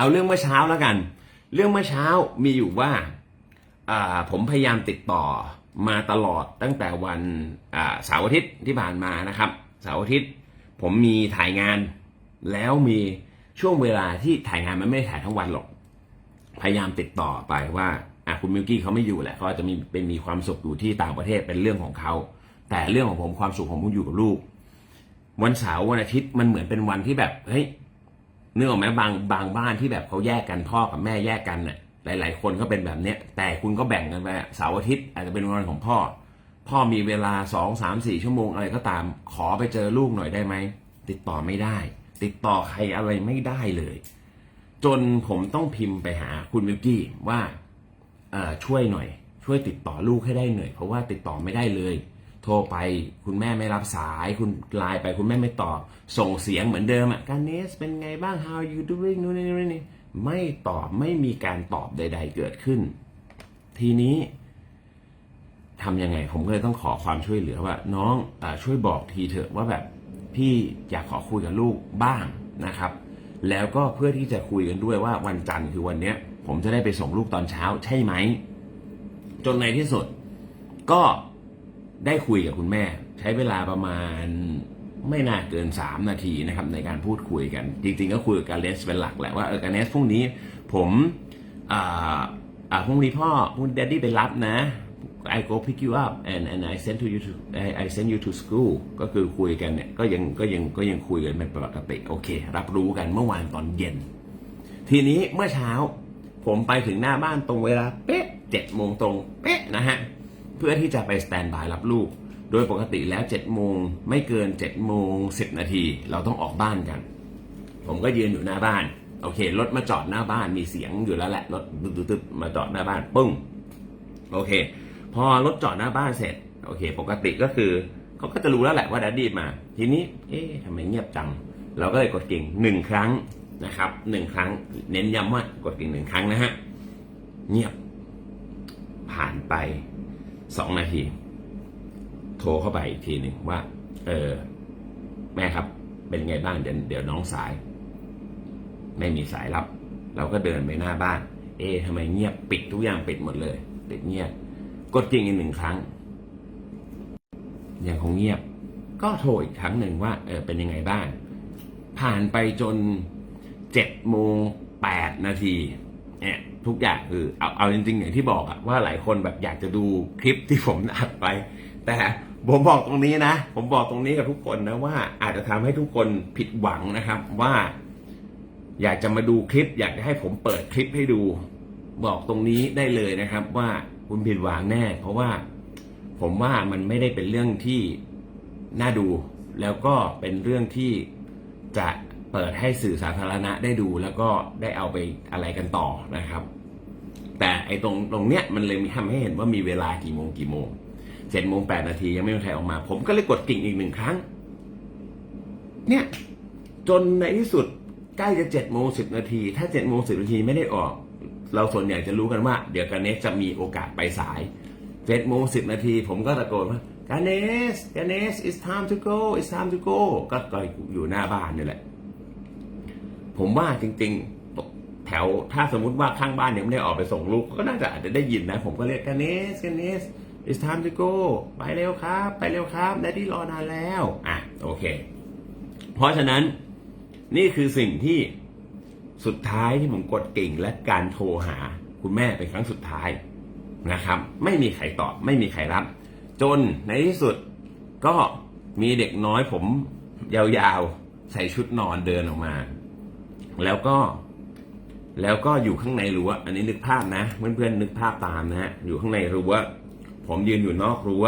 เอาเรื่องเมื่อเช้าแล้วกัน เรื่องเมื่อเช้ามีอยู่ว่าผมพยายามติดต่อมาตลอดตั้งแต่วันเสาร์อาทิตย์ที่ผ่านมานะครับเสาร์อาทิตย์ผมมีถ่ายงาน แล้วมีช่วงเวลาที่ถ่ายงานมันไม่ได้ถ่ายทั้งวันหรอก พยายามติดต่อไปว่าอะคุณมิวกี้เขาไม่อยู่แหละเขาอาจจะมีเป็นมีความสุขอยู่ที่ต่างประเทศเป็นเรื่องของเขาแต่เรื่องของผมความสุขของผมอยู่กับลูก วันเสาร์วันอาทิตย์มันเหมือนเป็นวันที่แบบเฮ้ย เนื่องออกไหมบางบางบ้านที่แบบเขาแยกกันพ่อกับแม่แยกกันน่ะหลาย ๆ คนก็เป็นแบบเนี้ย แต่คุณก็แบ่งกันไปเสาร์อาทิตย์อาจจะเป็นวันของพ่อ พ่อมีเวลาสองสามสี่ชั่วโมงอะไรก็ตาม ขอไปเจอลูกหน่อยได้ไหมติดต่อไม่ได้ ติดต่อใครอะไรไม่ได้เลย จนผมต้องพิมพ์ไปหาคุณมิวกี้ว่าช่วยหน่อย ช่วยติดต่อลูกให้ได้หน่อยเพราะว่าติดต่อไม่ได้เลย โทรไปคุณแม่ไม่รับสายคุณไลน์ไปคุณแม่ไม่ตอบ ส่งเสียงเหมือนเดิมอะการเนสเป็นไงบ้าง how are you doing นู่นนี่นี่ไม่ตอบไม่มีการตอบใด ๆ เกิดขึ้น ทีนี้ทำยังไง ผมก็เลยต้องขอความช่วยเหลือว่า น้องอช่วยบอกทีเถอะว่าแบบพี่อยากขอคุยกับลูกบ้างนะครับ แล้วก็เพื่อที่จะคุยกันด้วยว่าวันจันทร์คือวันเนี้ย ผมจะได้ไปส่งลูกตอนเช้าใช่ไหม จนในที่สุด ก็ ได้คุยกับคุณแม่ ใช้เวลาประมาณไม่น่าเกิน 3 นาทีนะครับในการพูดคุยกัน จริงๆ ก็คุยกับการเลสเป็นหลักแหละว่าเออการเลสพรุ่งนี้ผมอ่าอ่าพรุ่งนี้พ่อพรุ่งนี้ daddy ไปรับนะ I go pick you up and and I send to you to I, I send you to school ก็คือคุยกันเนี่ยก็ยังก็ยังก็ยังคุยกันเป็นปกติโอเค รับรู้กันเมื่อวานตอนเย็น ทีนี้เมื่อเช้า ผมไปถึงหน้าบ้านตรงเวลาเป๊ะเจ็ดโมงตรงเป๊ะนะฮะ เพื่อที่จะไปสแตนบายรับลูก โดยปกติแล้วเจ็ดโมงไม่เกินเจ็ดโมงสิบนาที เราต้องออกบ้านกัน ผมก็ยืนอยู่หน้าบ้าน โอเครถมาจอดหน้าบ้านมีเสียงอยู่แล้วแหละรถตึ๊ดๆๆมาจอดหน้าบ้านปึ้งโอเค พอรถจอดหน้าบ้านเสร็จโอเค ปกติก็คือเขาก็จะรู้แล้วแหละว่าดัดดี้มา ทีนี้ เอ๊ะทำไมเงียบจัง เราก็เลยกดกิ่งหนึ่งครั้งนะครับหนึ่งครั้ง เน้นย้ำว่ากดกิ่งหนึ่งครั้งนะฮะ เงียบ ผ่านไป สองนาที โทรเข้าไปอีกทีหนึ่งว่า เออ แม่ครับ เป็นไงบ้างเดี๋ยวเดี๋ยวน้องสาย ไม่มีสายรับ เราก็เดินไปหน้าบ้าน เอ๊ะทำไมเงียบปิดทุกอย่างปิดหมดเลยปิดเงียบ กดกิ่งอีกหนึ่งครั้งยังคงเงียบ ก็โทรอีกครั้งหนึ่งว่า เออเป็นยังไงบ้างผ่านไปจนเจ็ดโมงแปดนาที เนี่ยทุกอย่างคือเอาเอาจริง ๆ อย่างที่บอกอะว่าหลายคนแบบอยากจะดูคลิปที่ผมอัดไป แต่ผมบอกตรงนี้นะ ผมบอกตรงนี้กับทุกคนนะว่าอาจจะทำให้ทุกคนผิดหวังนะครับ ว่า อยากจะมาดูคลิป อยากจะให้ผมเปิดคลิปให้ดู บอกตรงนี้ได้เลยนะครับ ว่าคุณผิดหวังแน่ เพราะว่าผมว่ามันไม่ได้เป็นเรื่องที่น่าดู แล้วก็เป็นเรื่องที่จะ เปิดให้สื่อสาธารณะได้ดูแล้วก็ได้เอาไปอะไรกันต่อนะครับ แต่ไอ้ตรงตรงเนี้ยมันเลยมีทำให้เห็นว่ามีเวลากี่โมงกี่โมงเจ็ดโมงแปดนาทียังไม่มีใครออกมา ผมก็เลยกดกิ่งอีกหนึ่งครั้ง เนี่ย จนในที่สุดใกล้จะเจ็ดโมงสิบนาที ถ้าเจ็ดโมงสิบนาทีไม่ได้ออก เราส่วนใหญ่จะรู้กันว่า เดี๋ยวการเนสจะมีโอกาสไปสายเจ็ดโมงสิบนาที ผมก็ตะโกนว่ากาเนสกาเนส it's time to go it's time to go ก็ก็อยู่หน้าบ้านนี่แหละ ผมว่าจริง ๆ แถวถ้าสมมุติว่าข้างบ้านยังไม่ได้ออกไปส่งลูกก็น่าจะอาจจะได้ยินนะ ผมก็เรียกกันเนสกันเนส it's time to go ไปเร็วครับ ไปเร็วครับแดดดี้รอนานแล้ว อะ โอเค เพราะฉะนั้นนี่คือสิ่งที่สุดท้ายที่ผมกดกิ่งและการโทรหาคุณแม่เป็นครั้งสุดท้ายนะครับ ไม่มีใครตอบ ไม่มีใครรับ จนในที่สุดก็มีเด็กน้อยผมยาวๆ ใส่ชุดนอนเดินออกมา แล้วก็ แล้วก็อยู่ข้างในรั้วอันนี้นึกภาพนะเพื่อนๆนึกภาพตามนะฮะอยู่ข้างในรั้วผมยืนอยู่นอกรั้ว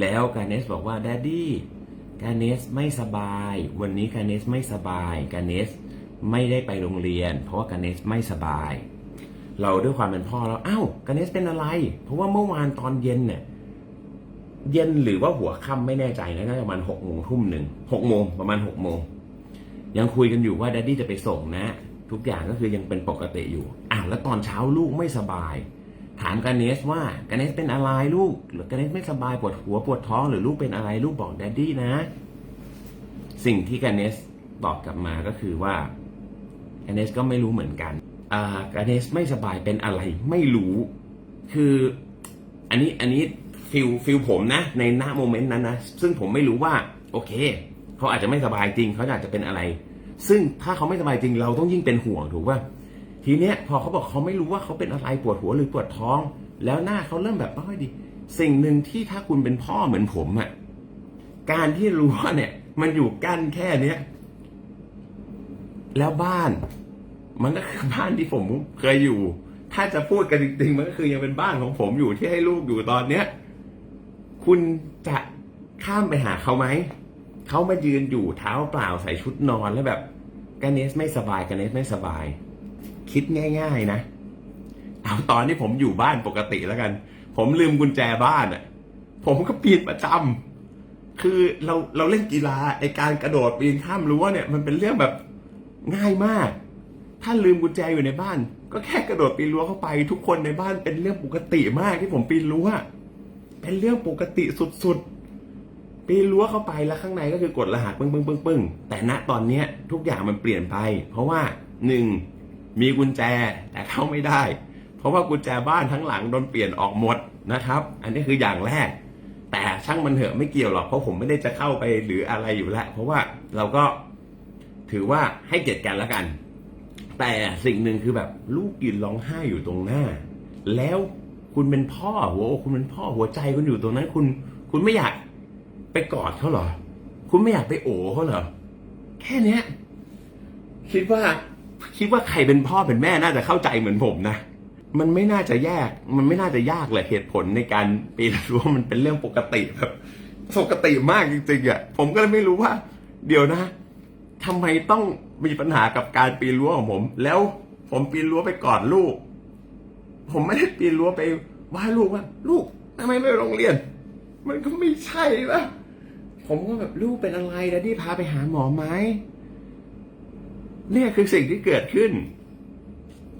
แล้วกาเนสบอกว่าดดดี้กาเนสไม่สบาย วันนี้กาเนสไม่สบายกาเนสไม่ได้ไปโรงเรียน เพราะว่ากาเนสไม่สบาย เราด้วยความเป็นพ่อแล้วอ้าวกาเนสเป็นอะไร เพราะว่าเมื่อวานตอนเย็นเนี่ยเย็นหรือว่าหัวค่ำไม่แน่ใจนะน่าจะประมาณหกโมงทุ่มหนึ่งหกโมงประมาณหกโมง ยังคุยกันอยู่ว่าดดดี้จะไปส่งนะ ทุกอย่างก็คือยังเป็นปกติอยู่อ้าวแล้วตอนเช้าลูกไม่สบาย ถามกาเนสว่ากาเนสเป็นอะไรลูก หรือกาเนสไม่สบายปวดหัวปวดท้องหรือลูกเป็นอะไรลูกบอกดดดี้นะ สิ่งที่กาเนสตอบกลับมาก็คือว่ากเนสก็ไม่รู้เหมือนกันอ่ากเนสไม่สบายเป็นอะไรไม่รู้ คืออันนี้อันนี้ฟิลฟิลผมนะ ในหน้าโมเมนต์นั้นนะซึ่งผมไม่รู้ว่า โอเค เขาอาจจะไม่สบายจริงเขาอาจจะเป็นอะไร ซึ่งถ้าเขาไม่สบายจริงเราต้องยิ่งเป็นห่วงถูกป่ะทีเนี้ยพอเขาบอกเขาไม่รู้ว่าเขาเป็นอะไรปวดหัวหรือปวดท้อง แล้วหน้าเขาเริ่มแบบไม่ค่อยดี สิ่งหนึ่งที่ถ้าคุณเป็นพ่อเหมือนผมอะการที่รู้ว่าเนี่ย มันอยู่กั้นแค่เนี้ยแล้วบ้าน มันก็คือบ้านที่ผมเคยอยู่ ถ้าจะพูดกันจริงๆมันก็คือยังเป็นบ้านของผมอยู่ที่ให้ลูกอยู่ตอนเนี้ย คุณจะข้ามไปหาเขาไหม เขามายืนอยู่เท้าเปล่าใส่ชุดนอนแล้วแบบกาเนสไม่สบายกาเนสไม่สบาย คิดง่าย ๆนะ เอาตอนที่ผมอยู่บ้านปกติแล้วกัน ผมลืมกุญแจบ้านอะ ผมก็ปีนประจำคือเราเราเล่นกีฬาไอการกระโดดปีนข้ามรั้วเนี่ยมันเป็นเรื่องแบบง่ายมาก ถ้าลืมกุญแจอยู่ในบ้าน ก็แค่กระโดดปีนรั้วเข้าไป ทุกคนในบ้านเป็นเรื่องปกติมากที่ผมปีนรั้วเป็นเรื่องปกติสุดๆ ปีนรั้วเข้าไปแล้วข้างในก็คือกดรหัสปึ้งปึ้งปึ้งปึ้งแต่ณตอนเนี้ยทุกอย่างมันเปลี่ยนไป เพราะว่าหนึ่งมีกุญแจแต่เข้าไม่ได้ เพราะว่ากุญแจบ้านทั้งหลังโดนเปลี่ยนออกหมดนะครับ อันนี้คืออย่างแรก แต่ช่างมันเถอะไม่เกี่ยวหรอกเพราะผมไม่ได้จะเข้าไปหรืออะไรอยู่แล้วเพราะว่าเราก็ถือว่าให้เกียรติกันแล้วกัน แต่สิ่งหนึ่งคือแบบลูกยืนร้องไห้อยู่ตรงหน้า แล้วคุณเป็นพ่อหัวอกคุณเป็นพ่อหัวใจคุณอยู่ตรงนั้นคุณ คุณไม่อยาก ไปกอดเขาเหรอ คุณไม่อยากไปโอบเขาเหรอ แค่เนี้ย คิดว่า คิดว่าใครเป็นพ่อเป็นแม่น่าจะเข้าใจเหมือนผมนะ มันไม่น่าจะแยก มันไม่น่าจะยากเลยเหตุผลในการปีนรั้วมันเป็นเรื่องปกติแบบปกติมากจริงๆอะ ผมก็เลยไม่รู้ว่า เดี๋ยวนะทำไมต้องมีปัญหากับการปีนรั้วของผม แล้วผมปีนรั้วไปกอดลูก ผมไม่ได้ปีนรั้วไปว่าลูกว่า ลูกทำไมไม่ไปโรงเรียน มันก็ไม่ใช่ปะ ผมก็แบบลูกเป็นอะไรแล้วที่พาไปหาหมอไหมเนี่ยคือสิ่งที่เกิดขึ้น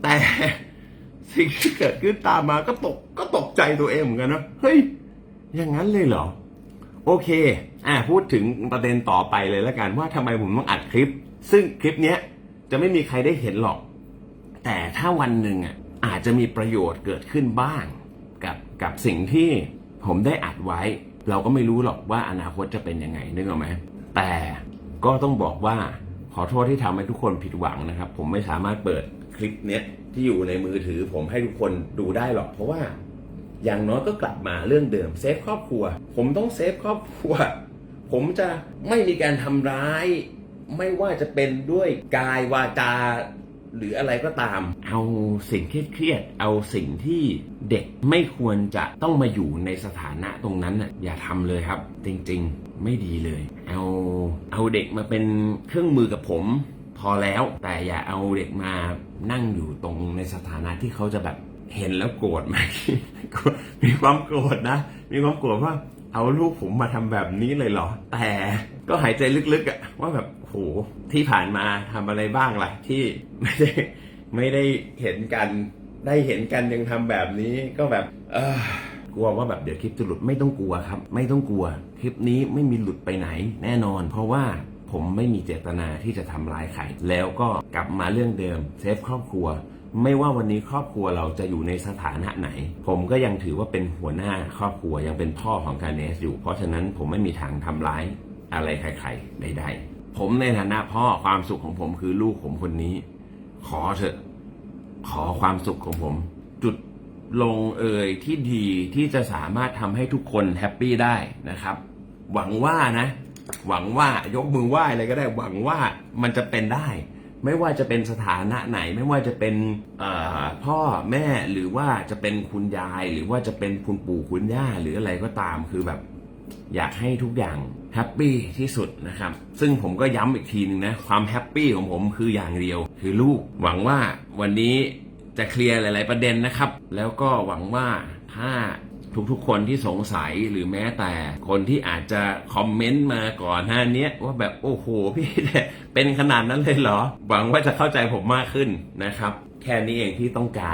แต่สิ่งที่เกิดขึ้นตามมาก็ตกก็ตกใจตัวเองเหมือนกันนะเฮ้ย อย่างนั้นเลยเหรอ โอเค อะพูดถึงประเด็นต่อไปเลยแล้วกันว่าทำไมผมต้องอัดคลิป ซึ่งคลิปเนี้ยจะไม่มีใครได้เห็นหรอก แต่ถ้าวันหนึ่งอะอาจจะมีประโยชน์เกิดขึ้นบ้าง กับกับสิ่งที่ผมได้อัดไว้ เราก็ไม่รู้หรอกว่าอนาคตจะเป็นยังไงนึกออกไหมแต่ก็ต้องบอกว่าขอโทษที่ทำให้ทุกคนผิดหวังนะครับ ผมไม่สามารถเปิดคลิปเนี้ยที่อยู่ในมือถือ ผมให้ทุกคนดูได้หรอก เพราะว่าอย่างน้อยก็กลับมาเรื่องเดิมเซฟครอบครัว ผมต้องเซฟครอบครัว ผมจะไม่มีการทำร้าย ไม่ว่าจะเป็นด้วยกายวาจา หรืออะไรก็ตาม เอาสิ่งเครียดๆเอาสิ่งที่เด็กไม่ควรจะต้องมาอยู่ในสถานะตรงนั้นน่ะอย่าทำเลยครับ จริงๆไม่ดีเลย เอาเอาเด็กมาเป็นเครื่องมือกับผม พอแล้วแต่อย่าเอาเด็กมานั่งอยู่ตรงในสถานะที่เขาจะแบบเห็นแล้วโกรธไหมมีความโกรธนะ มีความโกรธว่าเอาลูกผมมาทำแบบนี้เลยเหรอ แต่ก็หายใจลึกๆอะว่าแบบ โหที่ผ่านมาทำอะไรบ้างล่ะ ที่ไม่ได้ไม่ได้เห็นกัน ได้เห็นกันยังทำแบบนี้ก็แบบ เออกลัวว่าแบบเดี๋ยวคลิปจะหลุดไม่ต้องกลัวครับ ไม่ต้องกลัว คลิปนี้ไม่มีหลุดไปไหนแน่นอน เพราะว่าผมไม่มีเจตนาที่จะทำร้ายใครแล้วก็กลับมาเรื่องเดิมเซฟครอบครัว ไม่ว่าวันนี้ครอบครัวเราจะอยู่ในสถานะไหน ผมก็ยังถือว่าเป็นหัวหน้าครอบครัวยังเป็นพ่อของการเนสอยู่ เพราะฉะนั้นผมไม่มีทางทำร้ายอะไรใครๆใดๆ ผมในฐานะพ่อความสุขของผมคือลูกผมคนนี้ ขอเถอะ ขอความสุขของผม จุดลงเอ่ยที่ดีที่จะสามารถทำให้ทุกคนแฮปปี้ได้นะครับ หวังว่านะ หวังว่ายกมือไหว้อะไรก็ได้ หวังว่ามันจะเป็นได้ ไม่ว่าจะเป็นสถานะไหน ไม่ว่าจะเป็นพ่อแม่หรือว่าจะเป็นคุณยาย หรือว่าจะเป็นคุณปู่คุณย่าหรืออะไรก็ตามคือแบบ อยากให้ทุกอย่างแฮปปี้ที่สุดนะครับ ซึ่งผมก็ย้ำอีกทีหนึ่งนะ ความแฮปปี้ของผมคืออย่างเดียว คือลูก หวังว่าวันนี้จะเคลียร์หลาย ๆ ประเด็นนะครับ แล้วก็หวังว่าถ้าทุกๆ คนที่สงสัยหรือแม้แต่คนที่อาจจะคอมเมนต์มาก่อนหน้านี้ว่าแบบโอ้โหพี่เนี่ยเป็นขนาดนั้นเลยเหรอ หวังว่าจะเข้าใจผมมากขึ้นนะครับ แค่นี้เองที่ต้องการ